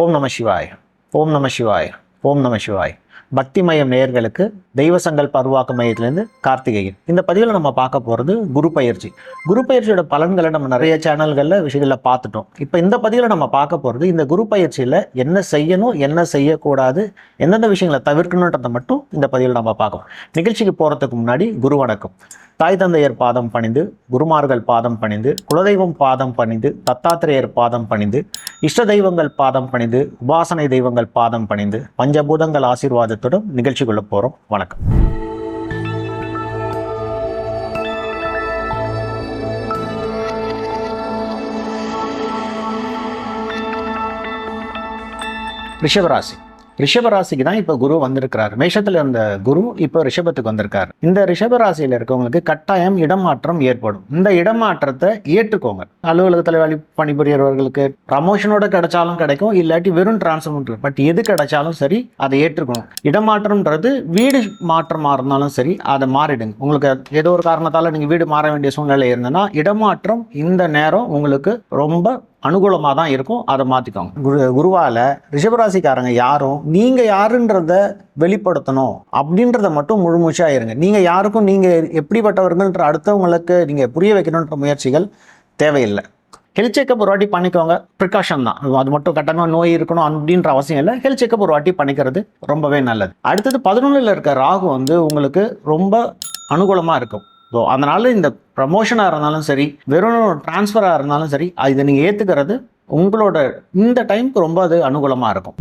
ஓம் நம சிவாய் ஓம் நம சிவாய் ஓம் நம சிவாய். பக்தி மயம் நேயர்களுக்கு தெய்வ சங்கல்ப அருவாக்கு மையத்திலேருந்து கார்த்திகேயன். இந்த பதிவில் நம்ம பார்க்க போகிறது குரு பயிற்சி. குரு பயிற்சியோட பலன்களை நம்ம நிறைய சேனல்களில் விஷயங்களில் பார்த்துட்டோம். இப்போ இந்த பதிவில் நம்ம பார்க்க போகிறது இந்த குரு பயிற்சியில் என்ன செய்யணும் என்ன செய்யக்கூடாது எந்தெந்த விஷயங்களை தவிர்க்கணுன்றதை மட்டும் இந்த பதிவில் நம்ம பார்க்கணும் நிகழ்ச்சிக்கு போகிறதுக்கு முன்னாடி குரு வணக்கம். தாய் தந்தையர் பாதம் பணிந்து குருமார்கள் பாதம் பணிந்து குலதெய்வம் பாதம் பணிந்து தத்தாத்திரேயர் பாதம் பணிந்து இஷ்ட தெய்வங்கள் பாதம் பணிந்து உபாசனை தெய்வங்கள் பாதம் பணிந்து பஞ்சபூதங்கள் ஆசீர்வாதத்துடன் நிகழ்ச்சிக்குள்ள போகிறோம் வணக்கம். Tchau. వృషభ రాశి ரிஷபராசிக்கு தான் இப்போ குரு வந்திருக்கிறார். மேஷத்தில் இருந்த குரு இப்போ ரிஷபத்துக்கு வந்திருக்காரு. இந்த ரிஷபராசியில் இருக்கவங்களுக்கு கட்டாயம் இடமாற்றம் ஏற்படும். இந்த இடமாற்றத்தை ஏற்றுக்கோங்க. அலுவலகத்தில் வேலை பணிபுரியவர்களுக்கு ப்ரமோஷனோட கிடைச்சாலும் கிடைக்கும். இல்லாட்டி வெறும் டிரான்ஸ்ஃபர் பட் எது கிடைச்சாலும் சரி அதை ஏற்றுக்கணும். இடமாற்றம்ன்றது வீடு மாற்றமாக இருந்தாலும் சரி அதை மாறிடுங்க. உங்களுக்கு ஏதோ ஒரு காரணத்தால் நீங்கள் வீடு மாற வேண்டிய சூழ்நிலை இருந்ததுன்னா இடமாற்றம் இந்த நேரம் உங்களுக்கு ரொம்ப அனுகூலமாக தான் இருக்கும் அதை மாற்றிக்கோங்க குரு குருவால் ரிஷபராசிக்காரங்க யாரும் நீங்கள் யாருன்றத வெளிப்படுத்தணும் அப்படின்றத மட்டும் முழுமூச்சாக இருங்க. நீங்கள் யாருக்கும் நீங்கள் எப்படிப்பட்டவர்கள்ன்ற அடுத்தவங்களுக்கு நீங்கள் புரிய வைக்கணுன்ற முயற்சிகள் தேவையில்லை. ஹெல்த் செக்கப் ஒரு வாட்டி பண்ணிக்கோங்க. ப்ரிகாஷன் தான். அது மட்டும் கட்டாயமாக நோய் இருக்கணும் அப்படின்ற அவசியம் இல்லை. ஹெல்த் செக்கப் ஒரு வாட்டி பண்ணிக்கிறது ரொம்பவே நல்லது. அடுத்தது பதினொன்றில் இருக்க ராகு வந்து உங்களுக்கு ரொம்ப அனுகூலமாக இருக்கும். ஸோ அதனால் இந்த ப்ரமோஷனாக இருந்தாலும் சரி வெறும் ட்ரான்ஸ்ஃபராக இருந்தாலும் சரி இதை நீங்கள் ஏற்றுக்கிறது உங்களோட இந்த டைமுக்கு ரொம்ப அது அனுகூலமாக இருக்கும்.